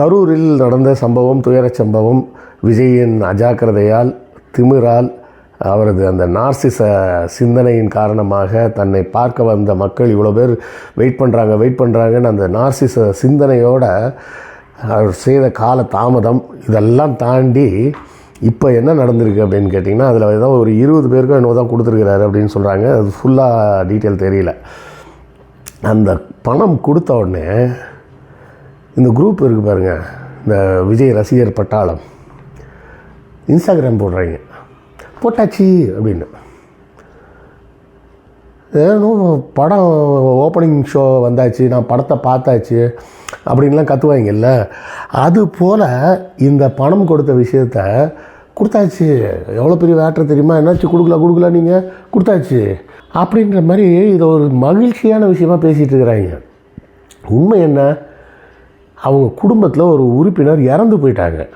கரூரில் நடந்த சம்பவம் துயரச் சம்பவம் விஜயின் அஜாக்கிரதையால் திமிரால் அவரது அந்த நார்சிச சிந்தனையின் காரணமாக தன்னை பார்க்க வந்த மக்கள் இவ்வளோ பேர் வெயிட் பண்ணுறாங்க வெயிட் பண்ணுறாங்கன்னு அந்த நார்சிச சிந்தனையோட அவர் செய்த கால தாமதம் இதெல்லாம் தாண்டி இப்போ என்ன நடந்திருக்கு அப்படின்னு கேட்டிங்கன்னா அதில் ஏதோ ஒரு இருபது பேருக்கும் என்னவோ தான் கொடுத்துருக்கிறாரு அப்படின்னு சொல்கிறாங்க அது ஃபுல்லாக டீட்டெயில் தெரியல. அந்த பணம் கொடுத்த உடனே இந்த குரூப் இருக்குது பாருங்கள் இந்த விஜய் ரசிகர் பட்டாளம். இன்ஸ்டாகிராம் போடுறாங்க. போட்டாச்சு அப்படின்னு. ஏதோ படம் ஓப்பனிங் ஷோ வந்தாச்சு நான் படத்தை பார்த்தாச்சு அப்படின்லாம் கத்துவாங்கல்ல. அது போல் இந்த பணம் கொடுத்த விஷயத்த கொடுத்தாச்சு. எவ்வளோ பெரிய வேட்டர் தெரியுமா? என்னாச்சு? கொடுக்கல கொடுக்கல நீங்கள் கொடுத்தாச்சு. அப்படின்ற மாதிரி இதை ஒரு மகிழ்ச்சியான விஷயமா பேசிகிட்டு இருக்கிறாங்க. உண்மை என்ன? அவங்க குடும்பத்தில் ஒரு உறுப்பினர் இறந்து போயிட்டாங்க.